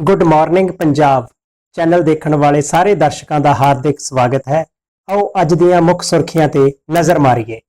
Good morning Punjab channel ਦੇਖਣ ਵਾਲੇ ਸਾਰੇ ਦਰਸ਼ਕਾਂ ਦਾ ਹਾਰਦਿਕ ਸਵਾਗਤ ਹੈ। ਆਓ ਅੱਜ ਦੀਆਂ ਮੁੱਖ ਸੁਰਖੀਆਂ ਤੇ ਨਜ਼ਰ ਮਾਰੀਏ।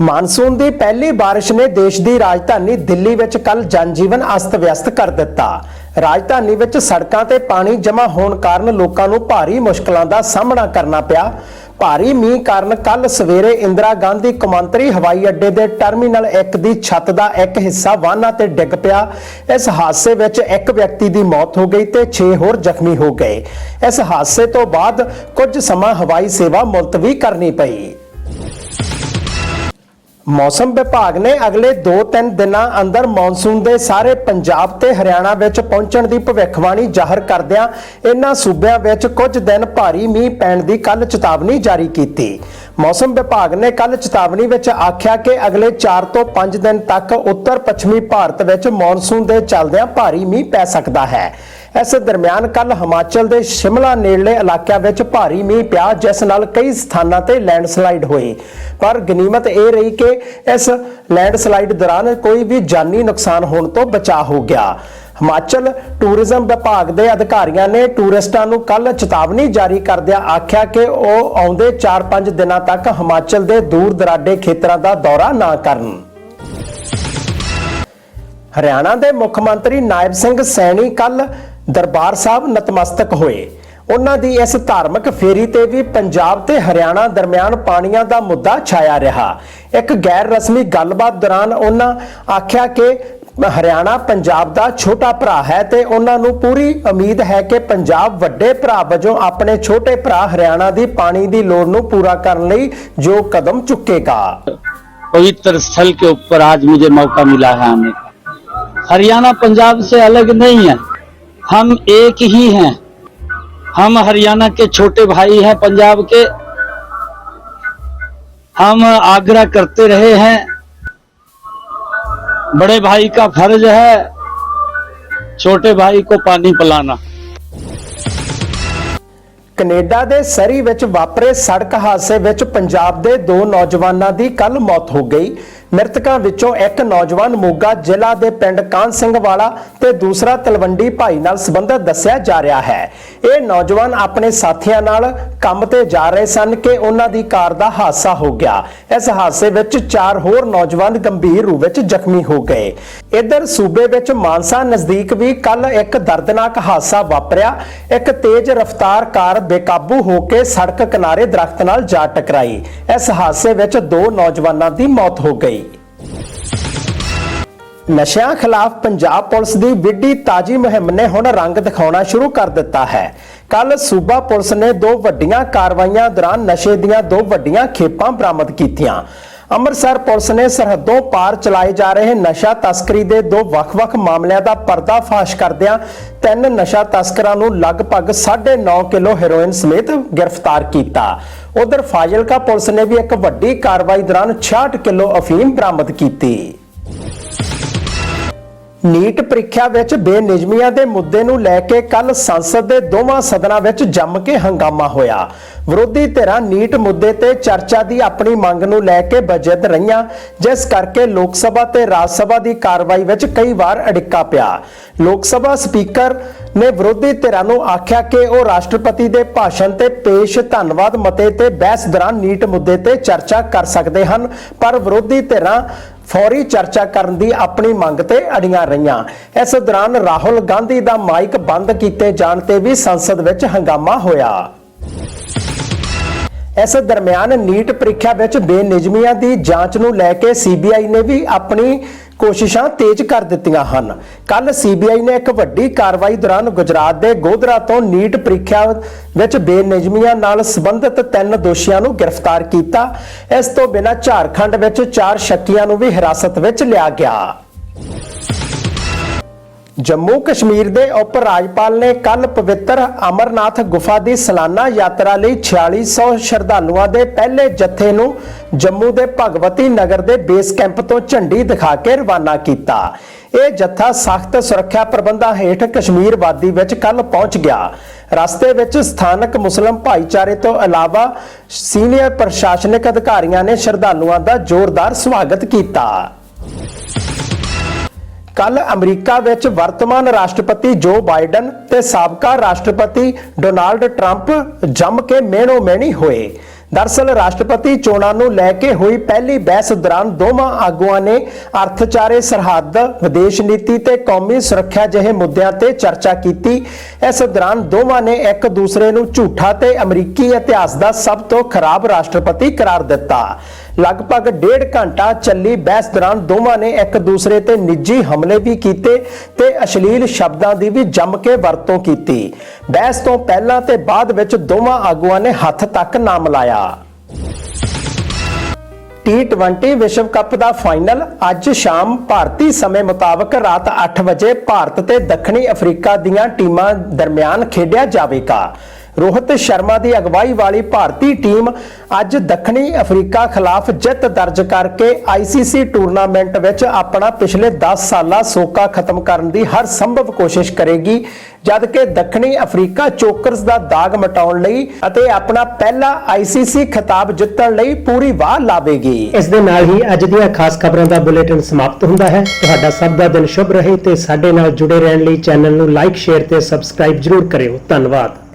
ਮਾਨਸੂਨ ਦੀ ਪਹਿਲੀ ਬਾਰਿਸ਼ ਨੇ ਦੇਸ਼ ਦੀ ਰਾਜਧਾਨੀ ਦਿੱਲੀ ਵਿੱਚ ਕੱਲ ਜਨਜੀਵਨ ਅਸਤ-ਵਿਅਸਤ ਕਰ ਦਿੱਤਾ। ਰਾਜਧਾਨੀ ਵਿੱਚ ਸੜਕਾਂ ਤੇ ਪਾਣੀ ਜਮ੍ਹਾਂ ਹੋਣ ਕਾਰਨ ਲੋਕਾਂ ਨੂੰ ਭਾਰੀ ਮੁਸ਼ਕਲਾਂ ਦਾ ਸਾਹਮਣਾ ਕਰਨਾ ਪਿਆ। ਭਾਰੀ ਮੀਂਹ ਕਾਰਨ ਕੱਲ ਸਵੇਰੇ ਇੰਦਰਾ ਗਾਂਧੀ ਕੌਮਾਂਤਰੀ ਹਵਾਈ ਅੱਡੇ ਦੇ ਟਰਮੀਨਲ 1 ਦੀ ਛੱਤ ਦਾ ਇੱਕ ਹਿੱਸਾ ਵਾਹਨਾਂ ਤੇ ਡਿੱਗ ਪਿਆ। ਇਸ ਹਾਦਸੇ ਵਿੱਚ ਇੱਕ ਵਿਅਕਤੀ ਦੀ ਮੌਤ ਹੋ ਗਈ ਤੇ 6 ਹੋਰ ਜ਼ਖਮੀ ਹੋ ਗਏ। ਇਸ ਹਾਦਸੇ ਤੋਂ ਬਾਅਦ ਕੁਝ ਸਮਾਂ ਹਵਾਈ ਸੇਵਾ ਮੁਲਤਵੀ ਕਰਨੀ ਪਈ। ਮੌਸਮ ਵਿਭਾਗ ਨੇ ਅਗਲੇ 2-3 ਦਿਨਾਂ ਅੰਦਰ ਮੌਨਸੂਨ ਦੇ ਸਾਰੇ ਪੰਜਾਬ ਤੇ ਹਰਿਆਣਾ ਵਿੱਚ ਪਹੁੰਚਣ ਦੀ ਭਵਿੱਖਬਾਣੀ ਜ਼ਾਹਰ ਕਰਦਿਆਂ ਇਹਨਾਂ ਸੂਬਿਆਂ ਵਿੱਚ ਕੁਝ ਦਿਨ ਭਾਰੀ ਮੀਂਹ ਪੈਣ ਦੀ ਕੱਲ ਚੇਤਾਵਨੀ ਜਾਰੀ ਕੀਤੀ। ਮੌਸਮ ਵਿਭਾਗ ਨੇ ਕੱਲ ਚੇਤਾਵਨੀ ਵਿੱਚ ਆਖਿਆ ਕਿ ਅਗਲੇ 4 ਤੋਂ 5 ਦਿਨ ਤੱਕ ਉੱਤਰ ਪੱਛਮੀ ਭਾਰਤ ਵਿੱਚ ਮੌਨਸੂਨ ਦੇ ਚੱਲਦਿਆਂ ਭਾਰੀ ਮੀਂਹ ਪੈ ਸਕਦਾ ਹੈ। ਇਸ ਦਰਮਿਆਨ ਕੱਲ ਹਿਮਾਚਲ ਦੇ ਸ਼ਿਮਲਾ ਨੇੜਲੇ ਇਲਾਕਿਆਂ ਵਿੱਚ ਭਾਰੀ ਮੀਂਹ ਪਿਆ, ਜਿਸ ਨਾਲ ਕਈ ਸਥਾਨਾਂ ਤੇ ਲੈਂਡਸਲਾਈਡ ਹੋਈ। ਪਰ ਗਨੀਮਤ ਇਹ ਰਹੀ ਕਿ ਇਸ ਲੈਂਡਸਲਾਈਡ ਦੌਰਾਨ ਕੋਈ ਵੀ ਜਾਨੀ ਨੁਕਸਾਨ ਹੋਣ ਤੋਂ ਬਚਾ ਹੋ ਗਿਆ। ਹਿਮਾਚਲ ਟੂਰਿਜ਼ਮ ਵਿਭਾਗ ਦੇ ਅਧਿਕਾਰੀਆਂ ਨੇ ਟੂਰਿਸਟਾਂ ਨੂੰ ਕੱਲ ਚੇਤਾਵਨੀ ਜਾਰੀ ਕਰਦਿਆਂ ਆਖਿਆ ਕਿ ਉਹ ਆਉਂਦੇ 4-5 ਦਿਨਾਂ ਤੱਕ ਹਿਮਾਚਲ ਦੇ ਦੂਰ ਦਰਾਡੇ ਖੇਤਰਾਂ ਦਾ ਦੌਰਾ ਨਾ ਕਰਨ। ਹਰਿਆਣਾ ਦੇ ਮੁੱਖ ਮੰਤਰੀ ਨਾਇਬ ਸਿੰਘ ਸੈਣੀ ਕੱਲ ਦਰਬਾਰ ਸਾਹਿਬ ਨਤਮਸਤਕ ਹੋਏ ਉਹਨਾਂ ਦੀ ਇਸ ਧਾਰਮਿਕ ਫੇਰੀ ਤੇ ਵੀ ਪੰਜਾਬ ਤੇ ਹਰਿਆਣਾ ਦਰਮਿਆਨ ਪਾਣੀਆਂ ਦਾ ਮੁੱਦਾ ਛਾਇਆ ਰਿਹਾ ਇੱਕ ਗੈਰ ਰਸਮੀ ਗੱਲਬਾਤ ਦੌਰਾਨ ਉਹਨਾਂ ਆਖਿਆ ਕਿ ਹਰਿਆਣਾ ਪੰਜਾਬ ਦਾ ਛੋਟਾ ਭਰਾ ਹੈ ਤੇ ਉਹਨਾਂ ਨੂੰ ਪੂਰੀ ਉਮੀਦ ਹੈ ਕਿ ਪੰਜਾਬ ਵੱਡੇ ਭਰਾ ਵਜੋਂ ਆਪਣੇ ਛੋਟੇ ਭਰਾ ਹਰਿਆਣਾ ਦੀ ਪਾਣੀ ਦੀ ਲੋੜ ਨੂੰ ਪੂਰਾ ਕਰਨ ਲਈ ਜੋ ਕਦਮ ਚੁੱਕੇਗਾ पवित्र स्थल के ऊपर आज मुझे मौका मिला है आने का हरियाणा पंजाब से अलग नहीं है हम एक ही हैं हम हरियाणा के छोटे भाई हैं पंजाब के हम आग्रह करते रहे हैं बड़े भाई का फर्ज है छोटे भाई को पानी पिलाना ਕੈਨੇਡਾ ਦੇ ਸਰੀ ਵਿੱਚ ਵਾਪਰੇ ਸੜਕ ਹਾਦਸੇ ਵਿੱਚ ਪੰਜਾਬ ਦੇ ਦੋ ਨੌਜਵਾਨਾਂ ਦੀ ਕੱਲ ਮੌਤ ਹੋ ਗਈ ਮ੍ਰਿਤਕਾਂ ਵਿੱਚੋਂ ਇੱਕ ਨੌਜਵਾਨ ਮੋਗਾ ਜ਼ਿਲ੍ਹਾ ਦੇ ਪਿੰਡ ਕਾਨ ਸਿੰਘ ਵਾਲਾ ਤੇ ਦੂਸਰਾ ਤਲਵੰਡੀ ਭਾਈ ਨਾਲ ਸੰਬੰਧਿਤ ਦੱਸਿਆ ਜਾ ਰਿਹਾ ਹੈ। ਇਹ ਨੌਜਵਾਨ ਆਪਣੇ ਸਾਥੀਆਂ ਨਾਲ ਕੰਮ ਤੇ ਜਾ ਰਹੇ ਸਨ ਕਿ ਉਹਨਾਂ ਦੀ ਕਾਰ ਦਾ ਹਾਦਸਾ ਹੋ ਗਿਆ। ਇਸ ਹਾਦਸੇ ਵਿੱਚ ਚਾਰ ਹੋਰ ਨੌਜਵਾਨ ਗੰਭੀਰ ਰੂਪ ਵਿੱਚ ਜ਼ਖਮੀ ਹੋ ਗਏ। ਇਧਰ ਸੂਬੇ ਵਿੱਚ ਮਾਨਸਾ ਨਜ਼ਦੀਕ ਵੀ ਕੱਲ ਇੱਕ ਦਰਦਨਾਕ ਹਾਦਸਾ ਵਾਪਰਿਆ। ਇੱਕ ਤੇਜ਼ ਰਫ਼ਤਾਰ ਕਾਰ ਬੇਕਾਬੂ ਹੋ ਕੇ ਸੜਕ ਕਿਨਾਰੇ ਦਰਖਤ ਨਾਲ ਜਾ ਟਕਰਾਈ। ਇਸ ਹਾਦਸੇ ਵਿੱਚ ਦੋ ਨੌਜਵਾਨਾਂ ਦੀ ਮੌਤ ਹੋ ਗਈ। ਨਸ਼ਿਆਂ ਖਿਲਾਫ ਪੰਜਾਬ ਪੁਲਿਸ ਦੀ ਵਿੱਢੀ ਤਾਜੀ ਮੁਹਿੰਮ ਨੇ ਹੁਣ ਰੰਗ ਦਿਖਾਉਣਾ ਸ਼ੁਰੂ ਕਰ ਦਿੱਤਾ ਹੈ। ਕੱਲ ਸੂਬਾ ਪੁਲਿਸ ਨੇ ਦੋ ਵੱਡੀਆਂ ਕਾਰਵਾਈਆਂ ਦੌਰਾਨ ਨਸ਼ੇ ਦੀਆਂ ਦੋ ਵੱਡੀਆਂ ਖੇਪਾਂ ਬਰਾਮਦ ਕੀਤੀਆਂ। ਅੰਮ੍ਰਿਤਸਰ ਪੁਲਿਸ ਨੇ ਸਰਹੱਦੋਂ ਪਾਰ ਚਲਾਏ ਜਾ ਰਹੇ ਨਸ਼ਾ ਤਸਕਰੀ ਦੇ ਦੋ ਵੱਖ-ਵੱਖ ਮਾਮਲਿਆਂ ਦਾ ਪਰਦਾਫਾਸ਼ ਕਰਦਿਆਂ ਤਿੰਨ ਨਸ਼ਾ ਤਸਕਰਾਂ ਨੂੰ ਲਗਭਗ 9.5 ਕਿਲੋ ਹੈਰੋਇਨ ਸਮੇਤ ਗ੍ਰਿਫਤਾਰ ਕੀਤਾ। ਉਧਰ ਫਾਜ਼ਿਲਕਾ ਪੁਲਿਸ ਨੇ ਵੀ ਇੱਕ ਵੱਡੀ ਕਾਰਵਾਈ ਦੌਰਾਨ 66 ਕਿਲੋ ਅਫੀਮ ਬਰਾਮਦ ਕੀਤੀ। ਨੀਟ ਪ੍ਰੀਖਿਆ ਵਿੱਚ ਬੇਨਿਯਮੀਆਂ ਦੇ ਮੁੱਦੇ ਨੂੰ ਲੈ ਕੇ ਕੱਲ ਸੰਸਦ ਦੇ ਦੋਵਾਂ ਸਦਨਾਂ ਵਿੱਚ ਜੰਮ ਕੇ ਹੰਗਾਮਾ ਹੋਇਆ। ਵਿਰੋਧੀ ਧਿਰਾਂ ਨੀਟ ਮੁੱਦੇ ਤੇ ਚਰਚਾ ਦੀ ਆਪਣੀ ਮੰਗ ਨੂੰ ਲੈ ਕੇ ਬਜਦ ਰਹੀਆਂ, ਜਿਸ ਕਰਕੇ ਲੋਕ ਸਭਾ ਤੇ ਰਾਜ ਸਭਾ ਦੀ ਕਾਰਵਾਈ ਵਿੱਚ ਕਈ ਵਾਰ ਅੜਿੱਕਾ ਪਿਆ। ਲੋਕ ਸਭਾ ਸਪੀਕਰ ਨੇ ਵਿਰੋਧੀ ਧਿਰਾਂ ਨੂੰ ਆਖਿਆ ਕਿ ਉਹ ਰਾਸ਼ਟਰਪਤੀ ਦੇ ਭਾਸ਼ਣ ਤੇ ਪੇਸ਼ ਧੰਨਵਾਦ ਮਤੇ ਤੇ ਬਹਿਸ ਦੌਰਾਨ ਨੀਟ ਮੁੱਦੇ ਤੇ ਚਰਚਾ ਕਰ ਸਕਦੇ ਹਨ, ਪਰ ਵਿਰੋਧੀ ਧਿਰਾਂ ਫੌਰੀ ਚਰਚਾ ਕਰਨ ਦੀ ਆਪਣੀ ਮੰਗ ਤੇ ਅੜੀਆਂ ਰਹੀਆਂ। ਇਸ ਦੌਰਾਨ ਰਾਹੁਲ ਗਾਂਧੀ ਦਾ ਮਾਈਕ ਬੰਦ ਕੀਤੇ ਜਾਣ ਤੇ ਵੀ ਸੰਸਦ ਵਿੱਚ ਹੰਗਾਮਾ ਹੋਇਆ। ਇਸ ਦਰਮਿਆਨ ਨੀਟ ਪ੍ਰੀਖਿਆ ਵਿੱਚ ਬੇਨਿਯਮੀਆਂ ਦੀ ਜਾਂਚ ਨੂੰ ਲੈ ਕੇ ਸੀਬੀਆਈ ਨੇ ਵੀ ਆਪਣੀ ਕੋਸ਼ਿਸ਼ਾਂ ਤੇਜ਼ ਕਰ ਦਿੱਤੀਆਂ ਹਨ। ਕੱਲ ਸੀਬੀਆਈ ਨੇ ਇੱਕ ਵੱਡੀ ਕਾਰਵਾਈ ਦੌਰਾਨ ਗੁਜਰਾਤ ਦੇ ਗੋਧਰਾ ਤੋਂ ਨੀਟ ਪ੍ਰੀਖਿਆ ਵਿੱਚ ਬੇਨਿਯਮੀਆਂ ਨਾਲ ਸੰਬੰਧਿਤ ਤਿੰਨ ਦੋਸ਼ੀਆਂ ਨੂੰ ਗ੍ਰਿਫਤਾਰ ਕੀਤਾ। ਇਸ ਤੋਂ ਬਿਨਾਂ ਝਾਰਖੰਡ ਵਿੱਚ ਚਾਰ ਸ਼ੱਕੀਆਂ ਨੂੰ ਵੀ ਹਿਰਾਸਤ ਵਿੱਚ ਲਿਆ ਗਿਆ। ਜੰਮੂ ਕਸ਼ਮੀਰ ਦੇ ਉਪ ਰਾਜਪਾਲ ਨੇ ਕੱਲ ਪਵਿੱਤਰ ਅਮਰਨਾਥ ਗੁਫਾ ਦੀ ਸਾਲਾਨਾ ਯਾਤਰਾ ਲਈ 4600 ਸ਼ਰਧਾਲੂਆਂ ਦੇ ਪਹਿਲੇ ਜੱਥੇ ਨੂੰ ਜੰਮੂ ਦੇ ਭਗਵਤੀ ਨਗਰ ਦੇ ਬੇਸ ਕੈਂਪ ਤੋਂ ਝੰਡੀ ਦਿਖਾ ਕੇ ਰਵਾਨਾ ਕੀਤਾ। ਇਹ ਜੱਥਾ ਸਖਤ ਸੁਰੱਖਿਆ ਪ੍ਰਬੰਧਾਂ ਹੇਠ ਕਸ਼ਮੀਰ ਵਾਦੀ ਵਿੱਚ ਕੱਲ ਪਹੁੰਚ ਗਿਆ। ਰਸਤੇ ਵਿੱਚ ਸਥਾਨਕ ਮੁਸਲਮ ਭਾਈਚਾਰੇ ਤੋਂ ਇਲਾਵਾ ਸੀਨੀਅਰ ਪ੍ਰਸ਼ਾਸਨਿਕ ਅਧਿਕਾਰੀਆਂ ਨੇ ਸ਼ਰਧਾਲੂਆਂ ਦਾ ਜ਼ੋਰਦਾਰ ਸਵਾਗਤ ਕੀਤਾ। ਕੱਲ ਅਮਰੀਕਾ ਵਿੱਚ ਵਰਤਮਾਨ ਰਾਸ਼ਟਰਪਤੀ ਜੋ ਬਾਈਡਨ ਤੇ ਸਾਬਕਾ ਰਾਸ਼ਟਰਪਤੀ ਡੋਨਾਲਡ ਟਰੰਪ ਜੰਮ ਕੇ ਮੇਣੋ ਮੇਣੀ ਹੋਏ। ਦਰਸਲ ਰਾਸ਼ਟਰਪਤੀ ਚੋਣਾਂ ਨੂੰ ਲੈ ਕੇ ਹੋਈ ਪਹਿਲੀ ਬਹਿਸ ਦੌਰਾਨ ਦੋਵਾਂ ਆਗੂਆਂ ਨੇ ਅਰਥਚਾਰੇ ਸਰਹੱਦ, ਵਿਦੇਸ਼ ਨੀਤੀ ਤੇ ਕੌਮੀ ਸੁਰੱਖਿਆ ਜਿਹੇ ਮੁੱਦਿਆਂ ਤੇ ਚਰਚਾ ਕੀਤੀ। ਇਸ ਦੌਰਾਨ ਦੋਵਾਂ ਨੇ ਇੱਕ ਦੂਸਰੇ ਨੂੰ ਝੂਠਾ ਤੇ ਅਮਰੀਕੀ ਇਤਿਹਾਸ ਦਾ ਸਭ ਤੋਂ ਖਰਾਬ ਰਾਸ਼ਟਰਪਤੀ ਕਰਾਰ ਦਿੱਤਾ। ਲਗਭਗ ਡੇਢ ਘੰਟਾ ਚੱਲੀ ਬਹਿਸ ਦੌਰਾਨ ਦੋਵਾਂ ਨੇ ਇੱਕ ਦੂਸਰੇ ਤੇ ਨਿੱਜੀ ਹਮਲੇ ਵੀ ਕੀਤੇ ਤੇ ਅਸ਼ਲੀਲ ਸ਼ਬਦਾਂ ਦੀ ਵੀ ਜੰਮ ਕੇ ਵਰਤੋਂ ਕੀਤੀ। ਬਹਿਸ ਤੋਂ ਪਹਿਲਾਂ ਤੇ ਬਾਅਦ ਵਿੱਚ ਦੋਵਾਂ ਆਗੂਆਂ ਨੇ ਹੱਥ ਤੱਕ ਨਾ ਮਿਲਾਇਆ T20 ਵਿਸ਼ਵ ਕੱਪ ਦਾ ਫਾਈਨਲ ਅੱਜ ਸ਼ਾਮ ਭਾਰਤੀ ਸਮੇਂ ਮੁਤਾਬਕ ਰਾਤ 8 ਵਜੇ ਭਾਰਤ ਤੇ ਦੱਖਣੀ ਅਫਰੀਕਾ ਦੀਆਂ ਟੀਮਾਂ ਦਰਮਿਆਨ ਖੇਡਿਆ ਜਾਵੇਗਾ। ਰੋਹਿਤ ਸ਼ਰਮਾ ਦੀ ਅਗਵਾਈ ਵਾਲੀ ਭਾਰਤੀ ਟੀਮ ਅੱਜ ਦੱਖਣੀ ਅਫਰੀਕਾ ਖਿਲਾਫ ਜਿੱਤ ਦਰਜ ਕਰਕੇ ICC ਟੂਰਨਾਮੈਂਟ ਵਿੱਚ ਆਪਣਾ ਪਿਛਲੇ 10 ਸਾਲਾ ਸੋਕਾ ਖਤਮ ਕਰਨ ਦੀ ਹਰ ਸੰਭਵ ਕੋਸ਼ਿਸ਼ ਕਰੇਗੀ, ਜਦਕਿ ਦੱਖਣੀ ਅਫਰੀਕਾ ਚੋਕਰਸ ਦਾ ਦਾਗ ਮਟਾਉਣ ਲਈ ਅਤੇ ਆਪਣਾ ਪਹਿਲਾ ICC ਖਿਤਾਬ ਜਿੱਤਣ ਲਈ ਪੂਰੀ ਵਾਹ ਲਾਵੇਗੀ। ਇਸ ਦੇ ਨਾਲ ਹੀ ਅੱਜ ਦੀਆਂ ਖਾਸ ਖਬਰਾਂ ਦਾ ਬੁਲੇਟਿਨ ਸਮਾਪਤ ਹੁੰਦਾ ਹੈ। ਤੁਹਾਡਾ ਸਭ ਦਾ ਦਿਨ ਸ਼ੁਭ ਰਹੇ ਤੇ ਸਾਡੇ ਨਾਲ ਜੁੜੇ ਰਹਿਣ ਲਈ ਚੈਨਲ ਨੂੰ ਲਾਈਕ, ਸ਼ੇਅਰ ਤੇ ਸਬਸਕ੍ਰਾਈਬ ਜਰੂਰ ਕਰਿਓ। ਧੰਨਵਾਦ।